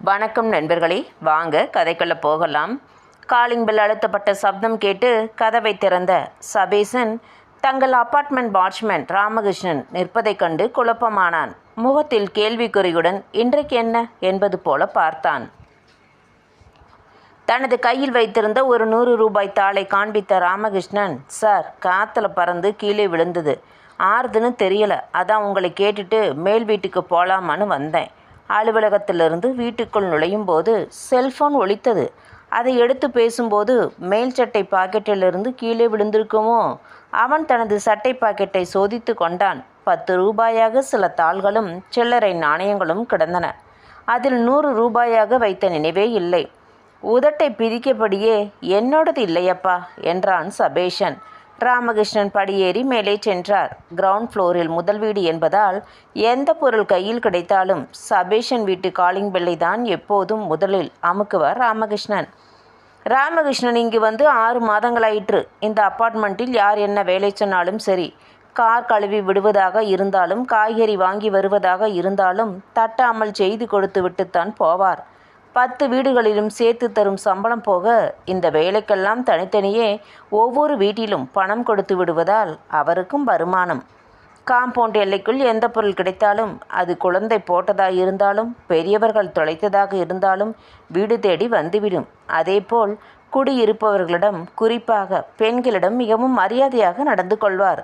வணக்கம் நண்பர்களே வாங்க கதைக்குள்ள போகலாம். காலிங் பெல் அழுத்தப்பட்ட சப்தம் கேட்டு கதவை திறந்த சபேசன் தங்கள் அப்பார்ட்மெண்ட் வாட்ச்மேன் ராமகிருஷ்ணன் நிற்பதைக் கண்டு குழப்பமானான். முகத்தில் கேள்விக்குறியுடன் இன்றைக்கு என்ன? என்பது போல பார்த்தான். தனது கையில் வைத்திருந்த ஒரு நூறு ரூபாய் தாளை காண்பித்த ராமகிருஷ்ணன் சார் காற்றுல பறந்து கீழே விழுந்தது. ஆறுதுன்னு தெரியல. அதான் உங்களை கேட்டுட்டு மேல் வீட்டுக்கு போகலாமான்னு வந்தேன். அலுவலகத்திலிருந்து வீட்டுக்குள் நுழையும் போது செல்போன் ஒழித்தது. அதை எடுத்து பேசும்போது மேல் சட்டை பாக்கெட்டிலிருந்து கீழே விழுந்திருக்குமோ? அவன் தனது சட்டை பாக்கெட்டை சோதித்து கொண்டான். பத்து ரூபாயாக சில தாள்களும் சில்லறை நாணயங்களும் கிடந்தன. அதில் நூறு ரூபாயாக வைத்த நினைவே இல்லை. உதட்டை பிரிக்கபடியே என்னோடது இல்லையப்பா என்றான் சபேஷன். ராமகிருஷ்ணன் படியேறி மேலே சென்றார். கிரவுண்ட் ஃப்ளோரில் முதல் வீடு என்பதால் எந்த பொருள் கையில் கிடைத்தாலும் சபேஷன் வீட்டு காலிங் பெல்லை தான் எப்போதும் முதலில் அமுக்குவார் ராமகிருஷ்ணன். ராமகிருஷ்ணன் இங்கு வந்து ஆறு மாதங்களாயிற்று. இந்த அப்பார்ட்மெண்ட்டில் யார் என்ன வேலை சொன்னாலும் சரி கார் கழுவி விடுவதாக இருந்தாலும் காய்கறி வாங்கி வருவதாக இருந்தாலும் தட்டாமல் செய்து கொடுத்து விட்டுத்தான் போவார். பத்து வீடுகளிலும் சேர்த்து தரும் சம்பளம் போக இந்த வேலைக்கெல்லாம் தனித்தனியே ஒவ்வொரு வீட்டிலும் பணம் கொடுத்து விடுவதால் அவருக்கும் வருமானம். காம்பவுண்ட் எல்லைக்குள் எந்த பொருள் கிடைத்தாலும் அது குழந்தை போட்டதாக இருந்தாலும் பெரியவர்கள் தொலைத்ததாக இருந்தாலும் வீடு தேடி வந்துவிடும். அதேபோல் குடியிருப்பவர்களிடம் குறிப்பாக பெண்களிடம் மிகவும் மரியாதையாக நடந்து கொள்வார்.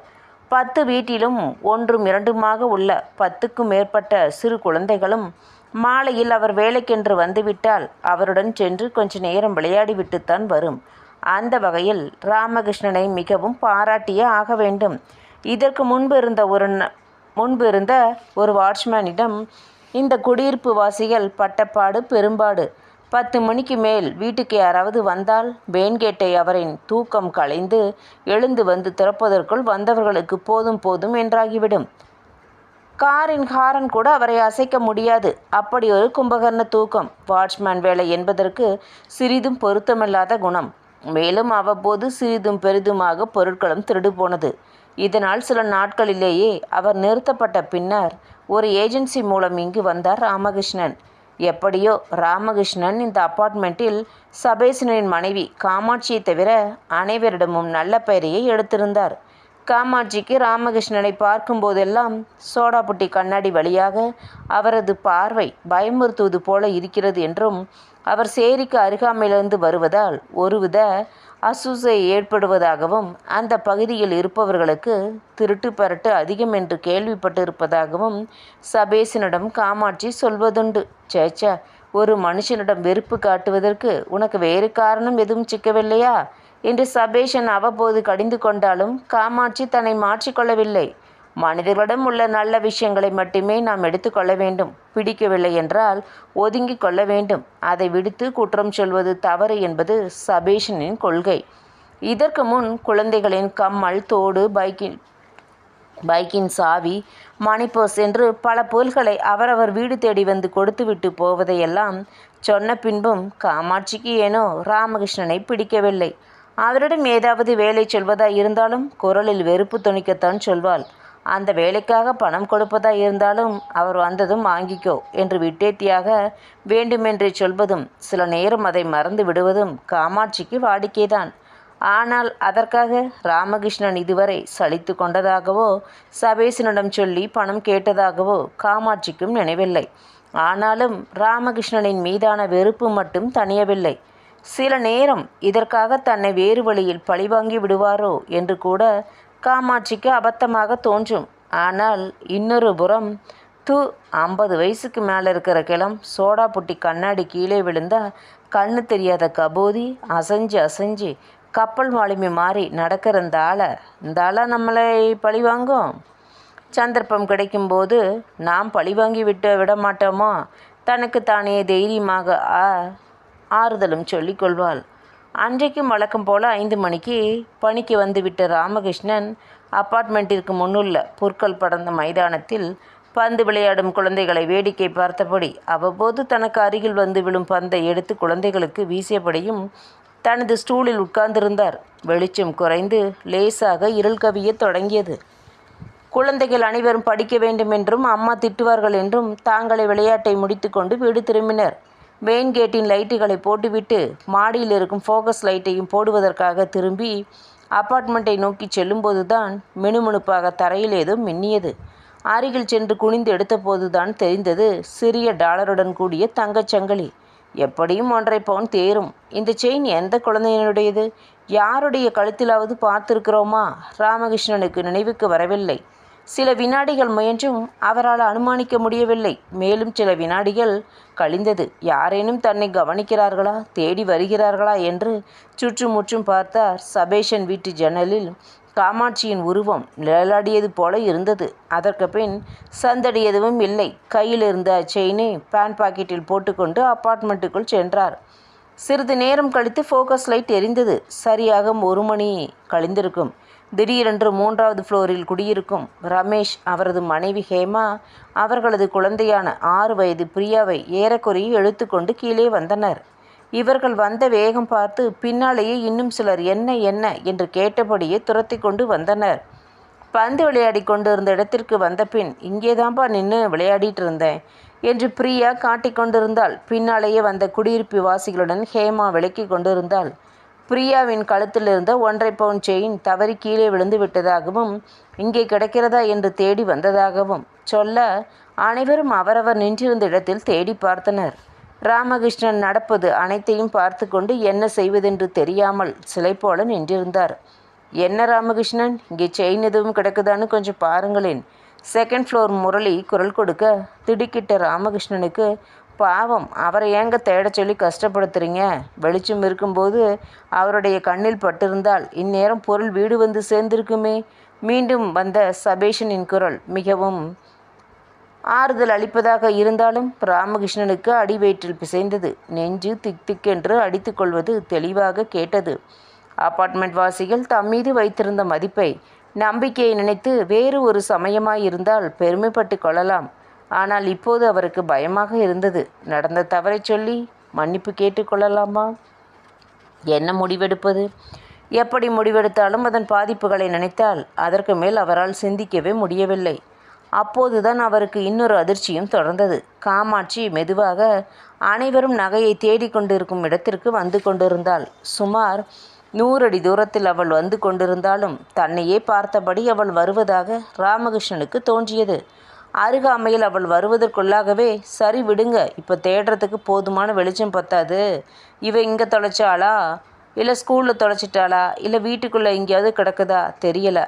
பத்து வீட்டிலும் ஒன்றும் இரண்டுமாக உள்ள பத்துக்கும் மேற்பட்ட சிறு குழந்தைகளும் மாலையில் அவர் வேலைக்கென்று வந்துவிட்டால் அவருடன் சென்று கொஞ்ச நேரம் விளையாடிவிட்டுத்தான் வரும். அந்த வகையில் ராமகிருஷ்ணனை மிகவும் பாராட்டியே ஆக வேண்டும். இதற்கு முன்பு இருந்த ஒரு ந- முன்பு இருந்த ஒரு வாட்ச்மேனிடம் இந்த குடியிருப்பு வாசிகள் பட்டப்பாடு பெரும்பாடு. பத்து மணிக்கு மேல் வீட்டுக்கு யாராவது வந்தால் வேன்கேட்டை அவரின் தூக்கம் களைந்து எழுந்து வந்து திறப்பதற்குள் வந்தவர்களுக்கு போதும் போதும் என்றாகிவிடும். காரின் ஹாரன் கூட அவரை அசைக்க முடியாது. அப்படி ஒரு கும்பகர்ண தூக்கம் வாட்ச்மேன் வேலை என்பதற்கு சிறிதும் பொருத்தமில்லாத குணம். மேலும் அவ்வப்போது சிறிதும் பெரிதுமாக பொருட்களும் திருடு போனது இதனால் சில நாட்களிலேயே அவர் நிறுத்தப்பட்ட பின்னர் ஒரு ஏஜென்சி மூலம் இங்கு வந்தார் ராமகிருஷ்ணன். எப்படியோ ராமகிருஷ்ணன் இந்த அப்பார்ட்மெண்ட்டில் சபேசனின் மனைவி காமாட்சியை தவிர அனைவரிடமும் நல்ல பெயரையே எடுத்திருந்தார். காமாட்சிக்கு ராமகிருஷ்ணனை பார்க்கும்போதெல்லாம் சோடாபுட்டி கண்ணாடி வழியாக அவரது பார்வை பயமுறுத்துவது போல இருக்கிறது என்றும் அவர் சேரிக்கு அருகாமையிலிருந்து வருவதால் ஒருவித அசூசை ஏற்படுவதாகவும் அந்த பகுதியில் இருப்பவர்களுக்கு திருட்டு பரட்டு அதிகம் என்று கேள்விப்பட்டிருப்பதாகவும் சபேசனிடம் காமாட்சி சொல்வதுண்டு. சேச்சா ஒரு மனுஷனிடம் வெறுப்பு காட்டுவதற்கு உனக்கு வேறு காரணம் எதுவும் சிக்கவில்லையா? என்று சபேஷன் அவ்வப்போது கடிந்து கொண்டாலும் காமாட்சி தன்னை மாற்றிக்கொள்ளவில்லை மனிதர்களிடம் உள்ள நல்ல விஷயங்களை மட்டுமே நாம் எடுத்துக்கொள்ள வேண்டும். பிடிக்கவில்லை என்றால் ஒதுங்கிக் கொள்ள வேண்டும். அதை விடுத்து குற்றம் சொல்வது தவறு என்பது சபேஷனின் கொள்கை. இதற்கு முன் குழந்தைகளின் கம்மல் தோடு பைக்கின் பைக்கின் சாவி மணிப்போஸ் என்று பல பொருள்களை அவரவர் வீடு தேடி வந்து கொடுத்துவிட்டு போவதையெல்லாம் சொன்ன பின்பும் காமாட்சிக்கு ஏனோ ராமகிருஷ்ணனை பிடிக்கவில்லை. அவரிடம் ஏதாவது வேலை சொல்வதாய் இருந்தாலும் குரலில் வெறுப்பு துணிக்கத்தான் சொல்வாள். அந்த வேலைக்காக பணம் கொடுப்பதா இருந்தாலும் அவர் வந்ததும் வாங்கிக்கோ என்று விட்டேத்தியாக வேண்டுமென்றே சொல்வதும் சில நேரம் அதை மறந்து விடுவதும் காமாட்சிக்கு வாடிக்கைதான். ஆனால் அதற்காக ராமகிருஷ்ணன் இதுவரை சலித்து கொண்டதாகவோ சபேசனிடம் சொல்லி பணம் கேட்டதாகவோ காமாட்சிக்கும் நினைவில்லை. ஆனாலும் ராமகிருஷ்ணனின் மீதான வெறுப்பு மட்டும் தணியவில்லை. சில நேரம் இதற்காக தன்னை வேறு வழியில் பழிவாங்கி விடுவாரோ என்று கூட காமாட்சிக்கு அபத்தமாக தோன்றும். ஆனால் இன்னொரு புறம் து ஐம்பது வயசுக்கு மேலே இருக்கிற கிளம் சோடா புட்டி கண்ணாடி கீழே விழுந்தா கண்ணு தெரியாத கபோதி அசைஞ்சு அசைஞ்சு கப்பல் மாலுமி மாறி நடக்கிற இந்த ஆளை இந்த ஆளை நம்மளை பழி வாங்கும் சந்தர்ப்பம் கிடைக்கும்போது நாம் பழிவாங்கி விட்டு விட மாட்டோமோ? தனக்கு தானே தைரியமாக ஆ ஆறுதலும் சொல்லிக் கொள்வாள் அன்றைக்கும் வழக்கம் போல ஐந்து மணிக்கு பணிக்கு வந்துவிட்ட ராமகிருஷ்ணன் அப்பார்ட்மெண்ட்டிற்கு முன்னுள்ள புற்கள் படர்ந்த மைதானத்தில் பந்து விளையாடும் குழந்தைகளை வேடிக்கை பார்த்தபடி அவ்வப்போது தனக்கு அருகில் வந்து விழும் பந்தை எடுத்து குழந்தைகளுக்கு வீசியபடியும் தனது ஸ்டூலில் உட்கார்ந்திருந்தார். வெளிச்சம் குறைந்து லேசாக இருள் கவியத் தொடங்கியது. குழந்தைகள் அனைவரும் படிக்க வேண்டும் என்றும் அம்மா திட்டுவார்கள் என்றும் தாங்களே விளையாட்டை முடித்துக்கொண்டு வீடு திரும்பினர். மெயின் கேட்டின் லைட்டுகளை போட்டுவிட்டு மாடியில் இருக்கும் ஃபோக்கஸ் லைட்டையும் போடுவதற்காக திரும்பி அப்பார்ட்மெண்ட்டை நோக்கி செல்லும்போதுதான் மினுமினுப்பாக தரையில் ஏதோ மின்னியது. அருகில் சென்று குனிந்து எடுத்தபோதுதான் தெரிந்தது சிறிய டாலருடன் கூடிய தங்கச் சங்கிலி. எப்படியும் ஒன்றை பவுன் தேரும். இந்த செயின் எந்த குழந்தையினுடையது? யாருடைய கழுத்திலாவது பார்த்திருக்கிறோமா? ராமகிருஷ்ணனுக்கு நினைவுக்கு வரவில்லை. சில வினாடிகள் முயன்றும் அவரால் அனுமானிக்க முடியவில்லை. மேலும் சில வினாடிகள் கழிந்தது. யாரேனும் தன்னை கவனிக்கிறார்களா? தேடி வருகிறார்களா? என்று சுற்றுமுற்றும் பார்த்தார் சபேஷன் வீட்டு ஜன்னலில் காமாட்சியின் உருவம் நிழலாடியது போல இருந்தது. அதற்கு பின் சந்தடி எதுவும் இல்லை. கையில் இருந்த செயினை பேண்ட் பாக்கெட்டில் போட்டுக்கொண்டு அப்பார்ட்மெண்ட்டுக்குள் சென்றார். சிறிது நேரம் கழித்து ஃபோக்கஸ் லைட் எரிந்தது. சரியாக ஒரு மணி கழிந்திருக்கும். திடீரென்று மூன்றாவது ஃப்ளோரில் குடியிருக்கும் ரமேஷ் அவரது மனைவி ஹேமா அவர்களது குழந்தையான ஆறு வயது பிரியாவை ஏறக்குறைய எழுத்துக்கொண்டு கீழே வந்தனர். இவர்கள் வந்த வேகம் பார்த்து பின்னாலேயே இன்னும் சிலர் என்ன என்ன? என்று கேட்டபடியே துரத்தி கொண்டு வந்தனர். பந்து விளையாடி கொண்டு இருந்த இடத்திற்கு வந்த பின் இங்கேதான்ப்பா நின்று விளையாடிட்டு இருந்தேன் என்று பிரியா காட்டிக் கொண்டிருந்தாள். பின்னாலேயே வந்த குடியிருப்பு வாசிகளுடன் ஹேமா விளக்கி கொண்டிருந்தாள். பிரியாவின் கழுத்தில் இருந்த ஒன்றை பவுன் செயின் தவறி கீழே விழுந்து விட்டதாகவும் இங்கே கிடைக்கிறதா? என்று தேடி வந்ததாகவும் சொல்ல அனைவரும் அவரவர் நின்றிருந்த இடத்தில் தேடி பார்த்தனர். ராமகிருஷ்ணன் நடப்பது அனைத்தையும் பார்த்து கொண்டு என்ன செய்வதென்று தெரியாமல் சிலை போல நின்றிருந்தார். என்ன ராமகிருஷ்ணன்? இங்கே செயின் எதுவும் கிடக்குதான்னு கொஞ்சம் பாருங்களேன். செகண்ட் ஃப்ளோர் முரளி குரல் கொடுக்க திடுக்கிட்ட ராமகிருஷ்ணனுக்கு பாவம் அவரை ஏங்க தேட சொல்லி கஷ்டப்படுத்துறீங்க? வெளிச்சம் இருக்கும்போது அவருடைய கண்ணில் பட்டிருந்தால் இந்நேரம் பொருள் வீடு வந்து சேர்ந்திருக்குமே. மீண்டும் வந்த சபேஷனின் குரல் மிகவும் ஆறுதல் அளிப்பதாக இருந்தாலும் ராமகிருஷ்ணனுக்கு அடிவயிற்றில் பிசைந்தது. நெஞ்சு திக் திக்கென்று அடித்துக்கொள்வது தெளிவாக கேட்டது. அப்பார்ட்மெண்ட் வாசிகள் தம் மீது வைத்திருந்த மதிப்பை நம்பிக்கையை நினைத்து வேறு ஒரு சமயமாயிருந்தால் பெருமைப்பட்டு கொள்ளலாம். ஆனால் இப்போது அவருக்கு பயமாக இருந்தது. நடந்த தவறை சொல்லி மன்னிப்பு கேட்டுக்கொள்ளலாமா என்ன முடிவெடுப்பது? எப்படி முடிவெடுத்தாலும் அதன் பாதிப்புகளை நினைத்தால் அதற்கு மேல் அவரால் சிந்திக்கவே முடியவில்லை. அப்போதுதான் அவருக்கு இன்னொரு அதிர்ச்சியும் தொடர்ந்தது. காமாட்சி மெதுவாக அனைவரும் நகையை தேடிக்கொண்டிருக்கும் இடத்திற்கு வந்து கொண்டிருந்தாள். சுமார் நூறடி தூரத்தில் அவள் வந்து கொண்டிருந்தாலும் தன்னையே பார்த்தபடி அவள் வருவதாக ராமகிருஷ்ணனுக்கு தோன்றியது. அருகாமையில் அவள் வருவதற்குள்ளாகவே சரி விடுங்க இப்போ தேடுறதுக்கு போதுமான வெளிச்சம் பத்தாது. இவ இங்கே தொலைச்சாளா? இல்லை ஸ்கூலில் தொலைச்சிட்டாளா? இல்லை வீட்டுக்குள்ளே எங்கேயாவது கிடக்குதா? தெரியலை.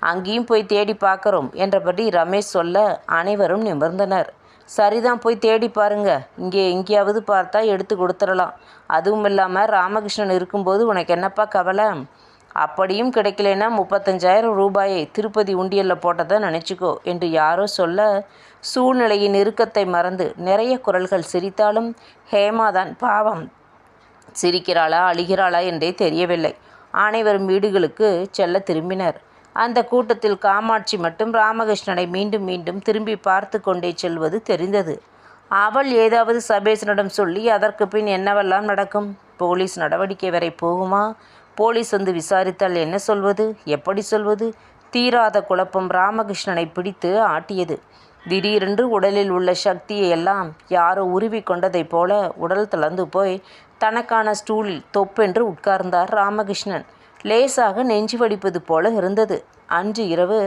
அங்கேயும் போய் தேடி பார்க்குறோம் என்றபடி ரமேஷ் சொல்ல அனைவரும் நிமிர்ந்தனர். சரிதான் போய் தேடி பாருங்க. இங்கே எங்கேயாவது பார்த்தா எடுத்து கொடுத்துடலாம். அதுவும் இல்லாமல் ராமகிருஷ்ணன் இருக்கும்போது உனக்கு என்னப்பா கவலை? அப்படியும் கிடைக்கலனா முப்பத்தஞ்சாயிரம் ரூபாயை திருப்பதி உண்டியலில் போட்டதை நினச்சிக்கோ என்று யாரோ சொல்ல சூழ்நிலையின் நெருக்கத்தை மறந்து நிறைய குரல்கள் சிரித்தாலும் ஹேமாதான் பாவம். சிரிக்கிறாளா அழுகிறாளா என்றே தெரியவில்லை. அனைவரும் வீடுகளுக்கு செல்ல திரும்பினர். அந்த கூட்டத்தில் காமாட்சி மட்டும் ராமகிருஷ்ணனை மீண்டும் மீண்டும் திரும்பி பார்த்து கொண்டே செல்வது தெரிந்தது. அவள் ஏதாவது சபேசனிடம் சொல்லி அதற்கு பின் என்னவெல்லாம் நடக்கும்? போலீஸ் நடவடிக்கை வரை போகுமா? போலீஸ் வந்து விசாரித்தால் என்ன சொல்வது? எப்படி சொல்வது? தீராத குழப்பம் ராமகிருஷ்ணனை பிடித்து ஆட்டியது. திடீரென்று உடலில் உள்ள சக்தியை எல்லாம் யாரோ உருவி கொண்டதைப் போல உடல் தளர்ந்து போய் தனக்கான ஸ்டூலில் தொப்பென்று உட்கார்ந்தார் ராமகிருஷ்ணன். லேசாக நெஞ்சு வடிப்பது போல இருந்தது. அன்று இரவு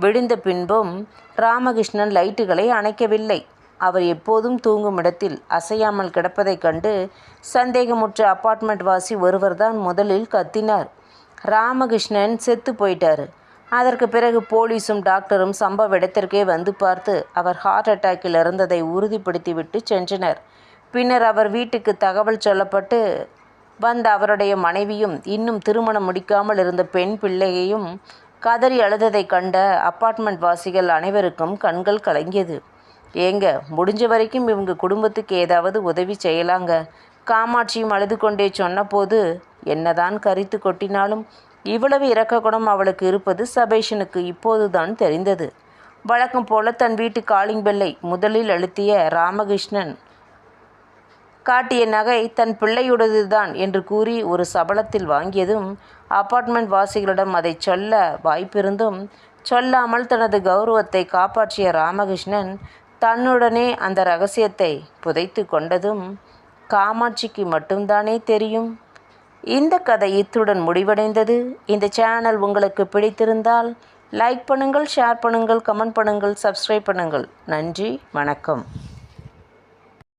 விடிந்த பின்பும் ராமகிருஷ்ணன் லைட்டுகளை அணைக்கவில்லை. அவர் எப்போதும் தூங்கும் இடத்தில் அசையாமல் கிடப்பதைக் கண்டு சந்தேகமுற்ற அப்பார்ட்மெண்ட் வாசி ஒருவர்தான் முதலில் கத்தினார். ராமகிருஷ்ணன் செத்து போயிட்டாரு. அதற்கு பிறகு போலீஸும் டாக்டரும் சம்பவ இடத்திற்கே வந்து பார்த்து அவர் ஹார்ட் அட்டாக்கில் இருந்ததை உறுதிப்படுத்திவிட்டு சென்றனர். பின்னர் அவர் வீட்டுக்கு தகவல் சொல்லப்பட்டு வந்த அவருடைய மனைவியும் இன்னும் திருமணம் முடிக்காமல் இருந்த பெண் பிள்ளையையும் கதறி அழுததைக் கண்ட அப்பார்ட்மெண்ட் வாசிகள் அனைவருக்கும் கண்கள் கலங்கியது. ஏங்க முடிஞ்ச வரைக்கும் இவங்க குடும்பத்துக்கு ஏதாவது உதவி செய்யலாங்க. காமாட்சியும் அழுது கொண்டே சொன்னபோது என்னதான் கரித்து கொட்டினாலும் இவ்வளவு இறக்க குணம் அவளுக்கு இருப்பது சபேஷனுக்கு இப்போதுதான் தெரிந்தது. வழக்கம் போல தன் வீட்டு காலிங் பெல்லை முதலில் அழுத்திய ராமகிருஷ்ணன் காட்டிய நகை தன் பிள்ளையுடையதுதான் என்று கூறி ஒரு சபலத்தில் வாங்கியதும் அப்பார்ட்மெண்ட் வாசிகளிடம் அதை சொல்ல வாய்ப்பிருந்தும் சொல்லாமல் தனது கௌரவத்தை காப்பாற்றிய ராமகிருஷ்ணன் தன்னுடனே அந்த ரகசியத்தை புதைத்து கொண்டதும் காமாட்சிக்கு மட்டும்தானே தெரியும்? இந்த கதை இத்துடன் முடிவடைந்தது. இந்த சேனல் உங்களுக்கு பிடித்திருந்தால் லைக் பண்ணுங்கள் ஷேர் பண்ணுங்கள் கமெண்ட் பண்ணுங்கள் சப்ஸ்கிரைப் பண்ணுங்கள். நன்றி வணக்கம்.